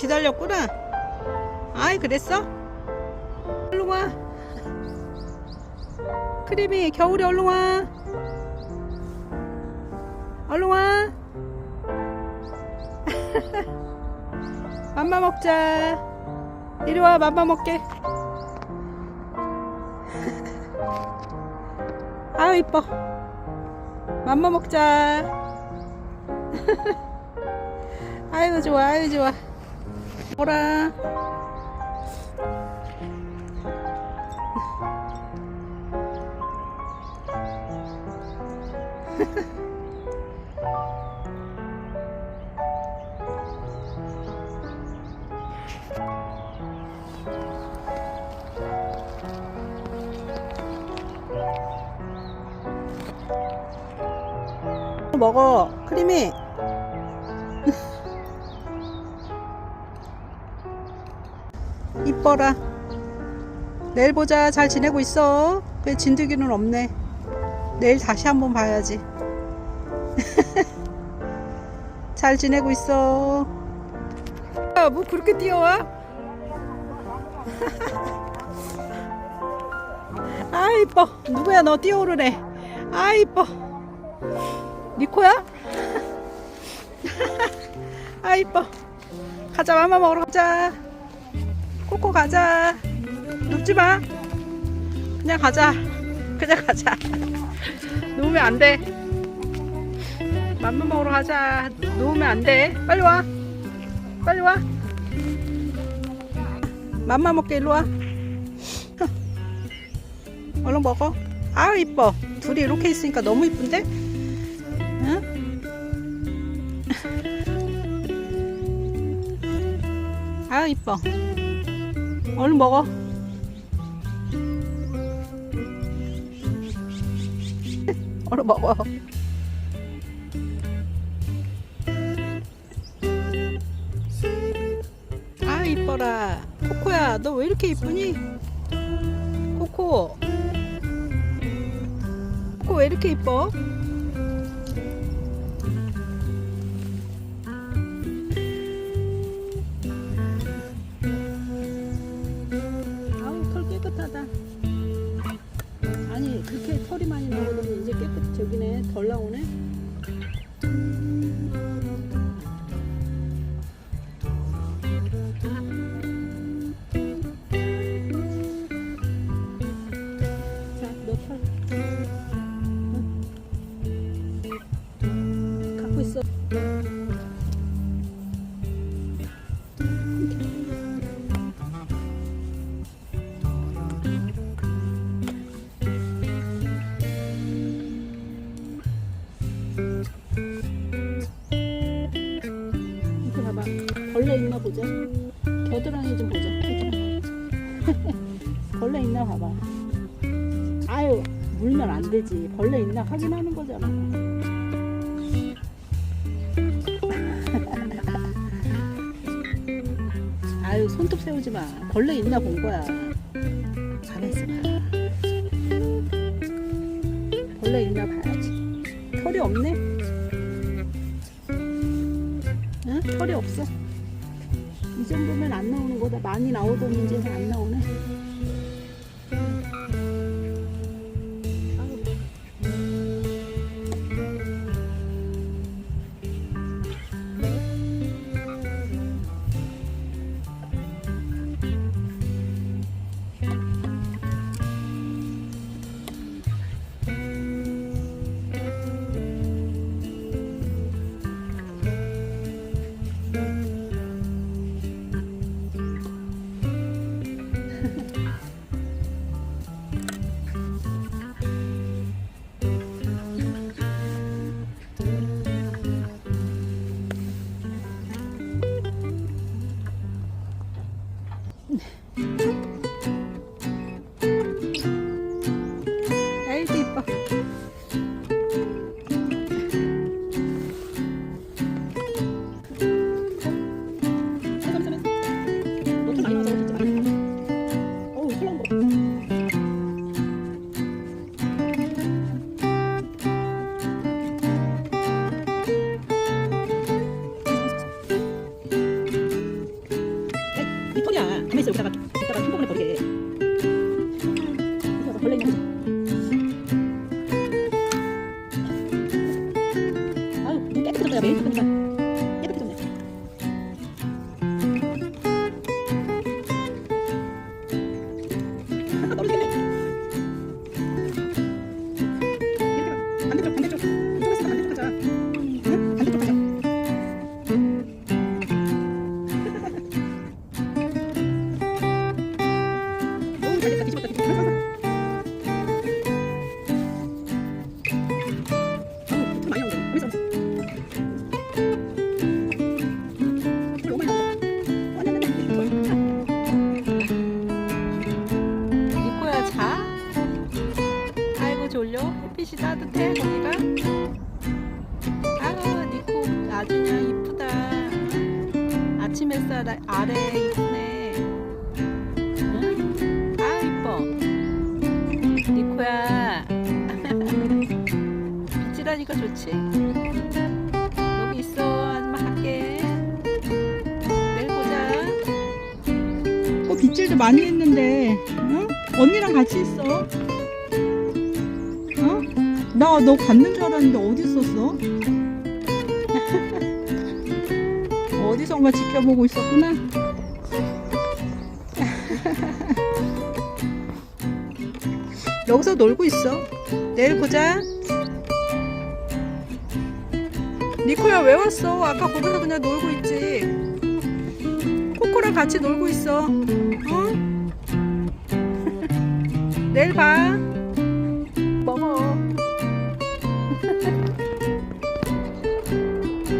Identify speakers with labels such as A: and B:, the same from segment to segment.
A: 기다렸구나. 아이, 그랬어? 얼른 와. 크림이 겨울에 얼른 와. 얼른 와. 맘마 먹자. 이리 와, 맘마 먹게. 아유, 이뻐. 맘마 먹자. 아유, 좋아, 아유, 좋아. 오라. 먹어, 크림이. 이뻐라. 내일 보자. 잘 지내고 있어. 왜 진드기는 없네. 내일 다시 한번 봐야지. 잘 지내고 있어. 아, 뭐 그렇게 뛰어와? 아 이뻐. 누구야 너 뛰어오르네. 아 이뻐. 니코야? 아 이뻐. 가자 맘마 먹으러 가자. 코코 가자. 눕지 마. 그냥 가자. 그냥 가자. 누우면 안 돼. 맘마 먹으러 가자. 누우면 안 돼. 빨리 와. 빨리 와. 맘마 먹게 일로 와. 얼른 먹어. 아 이뻐. 둘이 이렇게 있으니까 너무 이쁜데? 응? 아 이뻐. 얼른 먹어. 얼른 먹어. 아 이뻐라. 코코야, 너 왜 이렇게 이쁘니? 코코. 코코 왜 이렇게 이뻐? 이제 깨끗 저기네 덜 나오네. 있나 보자. 겨드랑이 좀 보자. 벌레 있나 봐봐. 아유, 물면 안 되지. 벌레 있나 확인하는 거잖아. 아유, 손톱 세우지 마. 벌레 있나 본 거야. 가만있어 봐. 벌레 있나 봐야지. 털이 없네? 응? 털이 없어. 이 정도면 안 나오는 거다. 많이 나오더니 이제는 안 나오네. Thank you. 아우, 니코야 자? 아이고 졸려? 햇빛이 따뜻해 거기가? 아유 니코 아주냐 이쁘다 아침 햇살 아- 아래 빛이라니까 좋지 여기 있어 아줌마 갈게 내일 보자 어, 빗질도 많이 했는데, 응? 언니랑 같이 있어. 어? 나 너 갔는 줄 알았는데 어디 있었어? 어디선가 지켜보고 있었구나. 여기서 놀고 있어. 내일 보자. 니코야 왜 왔어? 아까 거기서 그냥 놀고 있지. 코코랑 같이 놀고 있어. 어? 내일 봐. 먹어.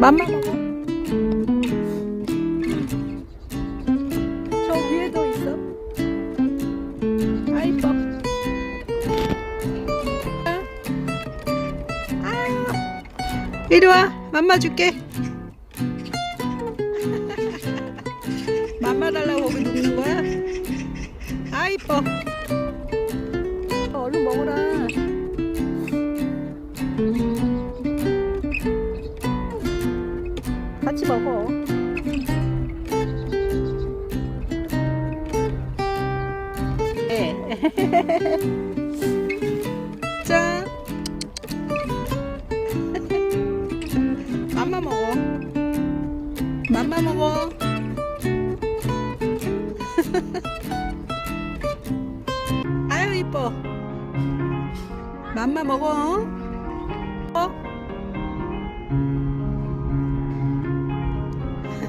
A: 맘마 먹어. 맘마 줄게. 맘마 달라고 거기 눕는 거야? 아 이뻐 어, 얼른 먹어라 같이 먹어 네. 맘마 먹어 아유 이뻐. 맘마 먹어 어?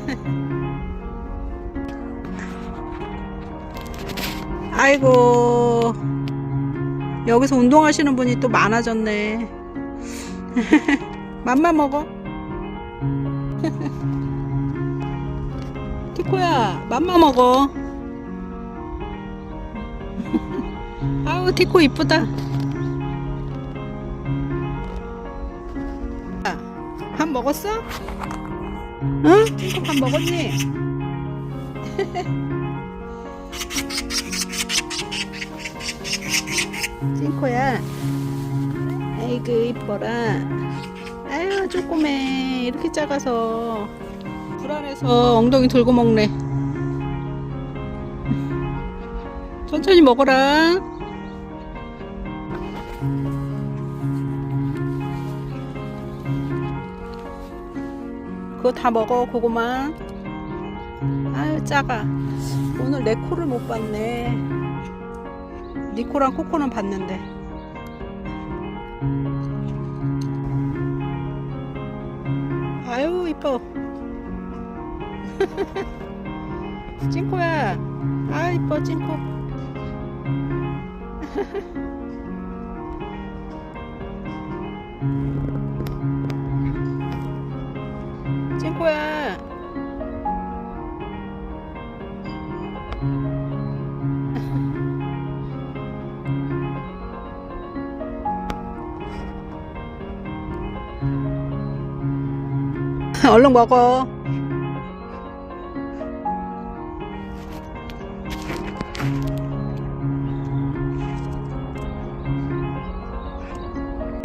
A: 아이고. 여기서 운동하시는 분이 또 많아졌네. 맘마 먹어 티코야 맘마 먹어 아우 티코 이쁘다 야, 밥 먹었어? 응? 밥 먹었니? 찐코야 아이고 이뻐라 아유 조그매 이렇게 작아서 불안해서 엉덩이 들고 먹네. 천천히 먹어라. 그거 다 먹어 그거만 아유 작아. 오늘 내 코를 못 봤네. 니 코랑 코코는 봤는데. 아유 이뻐 찐코야. 아 이뻐 찐코. 찐코야. 얼른 먹어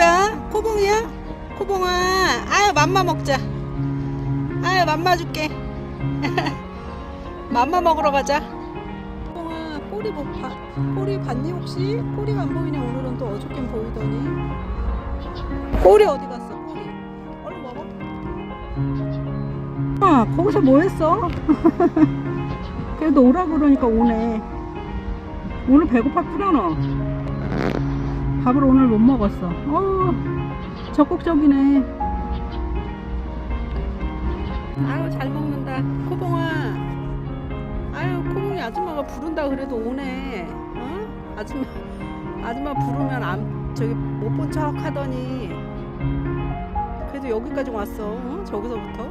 A: 야 코봉이야? 코봉아 아유 맘마 먹자 아유 맘마 줄게 맘마 먹으러 가자 코봉아 꼬리 못 봐. 꼬리 봤니 혹시? 꼬리가 안 보이네 오늘은 또 어저께는 보이더니 꼬리 어디 갔어 꼬리 얼른 먹어 아, 거기서 뭐 했어? 그래도 오라 그러니까 오네. 오늘 배고팠구나, 너. 밥을 오늘 못 먹었어. 어, 적극적이네. 아유, 잘 먹는다. 코봉아. 아유, 코봉이 아줌마가 부른다 그래도 오네. 어? 아줌마, 아줌마 부르면 안, 저기 못 본 척 하더니. 그래도 여기까지 왔어. 어? 저기서부터.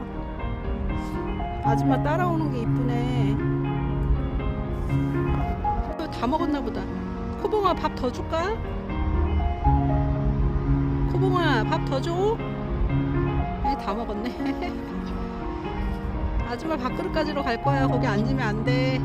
A: 아줌마 따라오는 게 이쁘네. 어, 다 먹었나 보다. 코봉아 밥 더 줄까? 코봉아 밥 더 줘? 에이, 다 먹었네. 아줌마 밥그릇 가지러 갈 거야. 거기 앉으면 안 돼.